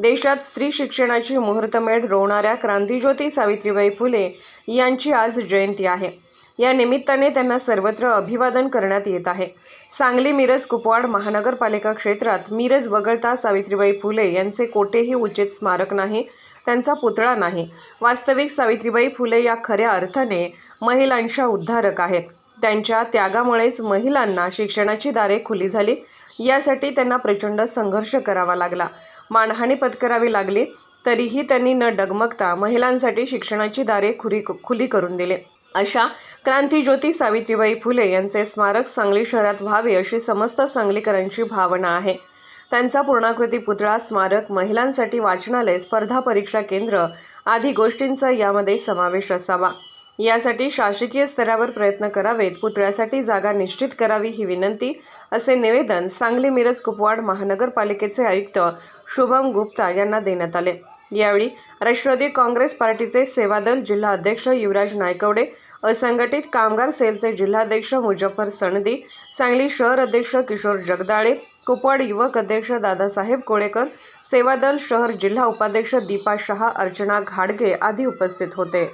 देशात स्त्री शिक्षणाची मुहूर्तमेढ रोवणाऱ्या क्रांतिज्योती सावित्रीबाई फुले यांची आज जयंती आहे. या निमित्ताने त्यांना सर्वत्र अभिवादन करण्यात येत आहे. सांगली मिरज कुपवाड महानगरपालिका क्षेत्रात मिरज वगळता सावित्रीबाई फुले यांचे कोठेही उचित स्मारक नाही त्यांचा पुतळा नाही. वास्तविक सावित्रीबाई फुले या खऱ्या अर्थाने महिलांच्या उद्धारक आहेत. त्यांच्या त्यागामुळेच महिलांना शिक्षणाची दारे खुली झाली. यासाठी त्यांना प्रचंड संघर्ष करावा लागला. मानहानी पत्करावी लागली तरीही त्यांनी न डगमगता महिलांसाठी शिक्षणाची दारे खुरी खुली करून दिले. अशा क्रांतीज्योती सावित्रीबाई फुले यांचे स्मारक सांगली शहरात व्हावे अशी समस्त सांगलीकरांची भावना आहे. त्यांचा पूर्णाकृती पुतळा स्मारक महिलांसाठी वाचनालय स्पर्धा परीक्षा केंद्र आदी गोष्टींचा यामध्ये समावेश असावा. यासाठी शासकीय स्तरावर प्रयत्न करावेत. पुतळ्यासाठी जागा निश्चित करावी ही विनंती असे निवेदन सांगली मिरज कुपवाड महानगरपालिकेचे आयुक्त शुभम गुप्ता यांना देण्यात आले. यावेळी राष्ट्रवादी काँग्रेस पार्टीचे सेवादल जिल्हा अध्यक्ष युवराज नायकवडे असंघटित कामगार सेलचे जिल्हाध्यक्ष मुजफ्फर सणदी सांगली शहर अध्यक्ष किशोर जगदाळे कुपवाड युवक अध्यक्ष दादासाहेब कोळेकर सेवादल शहर जिल्हा उपाध्यक्ष दीपा शहा अर्चना घाडगे आदी उपस्थित होते.